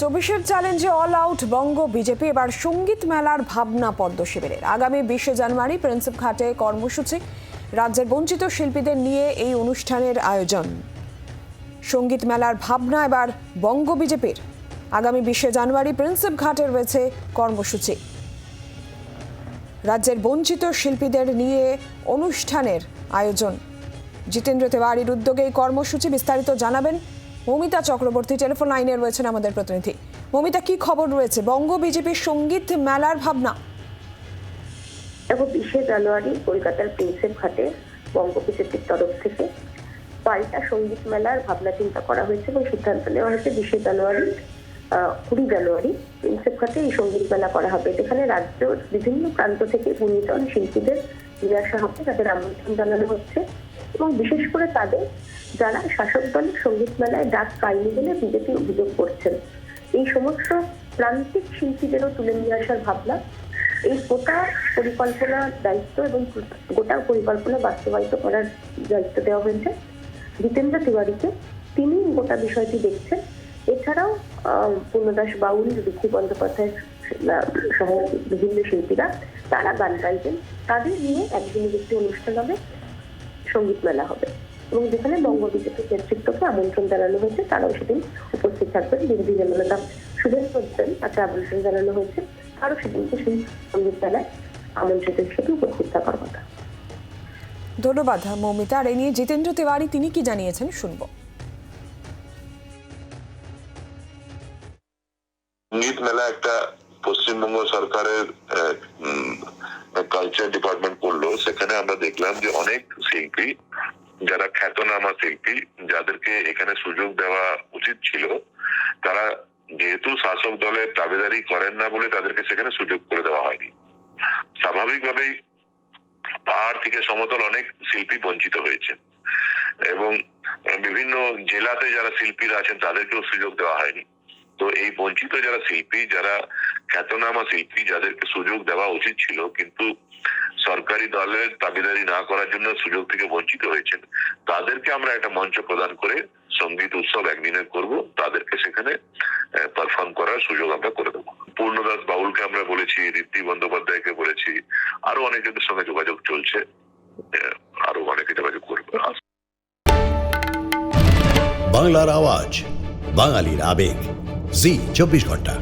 চব্বিশের চ্যালেঞ্জে all out বঙ্গ BJP, এবার সংগীত মেলার ভাবনা পদ্ম শিবিরের। আগামী বিশে জানুয়ারি প্রিন্সিপ ঘাটে কর্মসূচি। রাজ্যের বঞ্চিত শিল্পীদের নিয়ে এই অনুষ্ঠানের আয়োজন। সংগীত মেলার ভাবনা এবার বঙ্গ বিজেপির। আগামী বিশে জানুয়ারি প্রিন্সিপ ঘাটে রয়েছে কর্মসূচি। রাজ্যের বঞ্চিত শিল্পীদের নিয়ে অনুষ্ঠানের আয়োজন। জিতেন্দ্র তেওয়ারির উদ্যোগে এই কর্মসূচি বিস্তারিত জানাবেন মমিতা চক্রবর্তী, টেলিফোন লাইনে রয়েছেন আমাদের প্রতিনিধি। মমিতা, কি খবর রয়েছে? বঙ্গ বিজেপির সংগীত মেলার ভাবনা? দেখো, বিশে জানুয়ারি কলকাতার প্রিন্সেপ ঘাটে বঙ্গ বিজেপির তরফ থেকে পাল্টা সংগীত মেলার ভাবনা চিন্তা করা হয়েছে এবং সিদ্ধান্ত নেওয়া হয়েছে বিশে জানুয়ারি কুড়ি জানুয়ারি প্রিন্সেপ ঘাটে এই সংগীত মেলা করা হবে। যেখানে রাজ্যের বিভিন্ন প্রান্ত থেকে গুণীজন শিল্পীদের নিয়ে আসা হবে তাদের আমন্ত্রণ জানানো হচ্ছে। এবং বিশেষ করে তাদের যারা শাসক দলের সংগীত মেলায় ডাক পায়নি বলে বিজেপি অভিযোগ করছেন। এই সমস্ত প্রান্তিক শিল্পীদেরও তুলে নিয়ে আসার ভাবনা। এই গোটা পরিকল্পনার দায়িত্ব এবং গোটা পরিকল্পনা বাস্তবায়িত করার দায়িত্ব দেওয়া হয়েছে। জিতেন্দ্র তিওয়ারিকে তিনি গোটা বিষয়টি দেখছেন। এছাড়াও পূর্ণদাস বাউল ঋদ্ধি বন্দ্যোপাধ্যায় সহ বিভিন্ন শিল্পীরা তারা গান গাইবেন তাদের নিয়ে একদিনের একটি অনুষ্ঠান হবে। সংগীত মেলা হবে। এবং যেখানে বঙ্গ বিজেপি নেতৃত্বকে আমন্ত্রণ জানানো হয়েছে তারাও সেদিন উপস্থিত থাকবেন। বিরোধী জননেতা সুদেশ করছেন তাকে আমন্ত্রণ জানানো হয়েছে তারও সেদিনকে সেই সংগীত মেলায় আমন্ত্রিত হিসেবে উপস্থিত থাকার কথা। ধন্যবাদ মৌমিতা। আর এ নিয়ে জিতেন্দ্র তেওয়ারি তিনি কি জানিয়েছেন? শুনব। সংগীত মেলা একটা পশ্চিমবঙ্গ সরকারের কালচার ডিপার্টমেন্ট করল, সেখানে আমরা দেখলাম যে অনেক শিল্পী, যারা খ্যাতনামা শিল্পী, যাদেরকে এখানে সুযোগ দেওয়া উচিত ছিল, তারা যেহেতু শাসক দলের দাবিদারি করেন না বলে তাদেরকে সেখানে সুযোগ করে দেওয়া হয়নি। স্বাভাবিকভাবেই পাহাড় থেকে সমতল অনেক শিল্পী বঞ্চিত হয়েছে এবং বিভিন্ন জেলাতে যারা শিল্পীরা আছেন তাদেরকেও সুযোগ দেওয়া হয়নি। তো এই বঞ্চিত যারা শিল্পী, যারা খ্যাতনামা শিল্পী যাদেরকে সুযোগ দেওয়া উচিত ছিল, কিন্তু সরকারি দলের দাবিদারি না করার জন্য সুযোগ থেকে বঞ্চিত হয়েছেন। তাদেরকে আমরা একটা মঞ্চ প্রদান করে সংগীত উৎসব একদিনের করব, তাদেরকে সেখানে পারফর্ম করার সুযোগ আমরা করে দেবো। পূর্ণদাস বাউলকে আমরা বলেছি ঋদ্ধি বন্দ্যোপাধ্যায়কে বলেছি, আরও অনেকের সঙ্গে যোগাযোগ চলছে আরও অনেকে যোগাযোগ করবে। বাংলার আওয়াজ, বাঙালির আবেগ। জি, চব্বিশ ঘণ্টা।